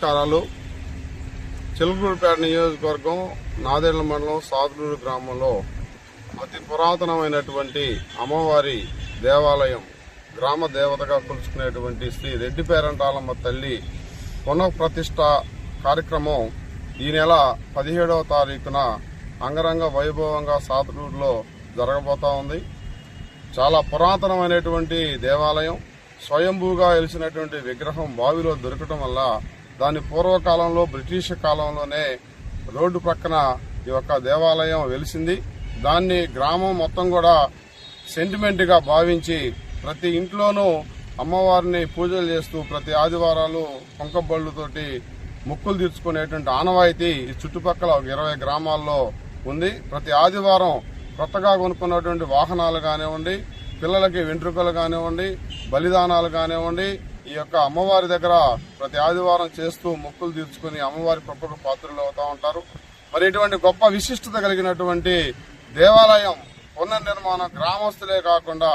నమస్కారాలు. చిలుకూరుపేట నియోజకవర్గం నాదేళ్ళ మండలం సాదులూరు గ్రామంలో అతి పురాతనమైనటువంటి అమ్మవారి దేవాలయం గ్రామ దేవతగా కొలుచుకునేటువంటి శ్రీ రెడ్డి పేరంటాలమ్మ తల్లి పునఃప్రతిష్ట కార్యక్రమం ఈ నెల పదిహేడవ తారీఖున అంగరంగ వైభవంగా సాదులూరులో జరగబోతా ఉంది. చాలా పురాతనమైనటువంటి దేవాలయం స్వయంభూగా వెలిసినటువంటి విగ్రహం బావిలో దొరకటం వల్ల దాని పూర్వకాలంలో బ్రిటిష్ కాలంలోనే రోడ్డు ప్రక్కన ఈ యొక్క దేవాలయం వెలిసింది. దాన్ని గ్రామం మొత్తం కూడా సెంటిమెంట్గా భావించి ప్రతి ఇంట్లోనూ అమ్మవారిని పూజలు చేస్తూ ప్రతి ఆదివారాలు కుంకబళ్ళుతోటి ముక్కులు తీర్చుకునేటువంటి ఆనవాయితీ ఈ చుట్టుపక్కల ఒక ఇరవై గ్రామాల్లో ఉంది. ప్రతి ఆదివారం కొత్తగా కొనుక్కున్నటువంటి వాహనాలు కానివ్వండి పిల్లలకి వెంట్రుకలు కానివ్వండి బలిదానాలు కానివ్వండి ఈ యొక్క అమ్మవారి దగ్గర ప్రతి ఆదివారం చేస్తూ మొక్కులు తీర్చుకుని అమ్మవారి కృపకు పాత్రలు అవుతూ ఉంటారు. మరి ఇటువంటి గొప్ప విశిష్టత కలిగినటువంటి దేవాలయం పునర్నిర్మాణం గ్రామస్తులే కాకుండా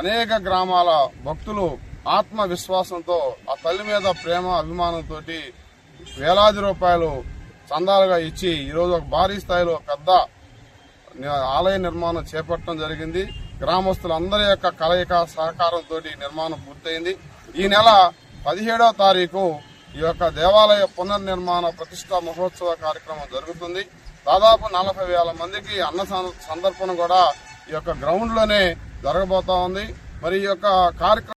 అనేక గ్రామాల భక్తులు ఆత్మవిశ్వాసంతో ఆ తల్లి మీద ప్రేమ అభిమానంతో వేలాది రూపాయలు చందాలుగా ఇచ్చి ఈరోజు ఒక భారీ స్థాయిలో పెద్ద ఆలయ నిర్మాణం చేపట్టడం జరిగింది. గ్రామస్తులందరి యొక్క కలయిక సహకారంతో నిర్మాణం పూర్తయింది. ఈ నెల పదిహేడవ తారీఖు ఈ యొక్క దేవాలయ పునర్నిర్మాణ ప్రతిష్టా మహోత్సవ కార్యక్రమం జరుగుతుంది. దాదాపు నలభై వేల మందికి అన్న సం- సందర్పణ కూడా ఈ యొక్క గ్రౌండ్లోనే జరగబోతా ఉంది. మరి ఈ యొక్క కార్యక్రమం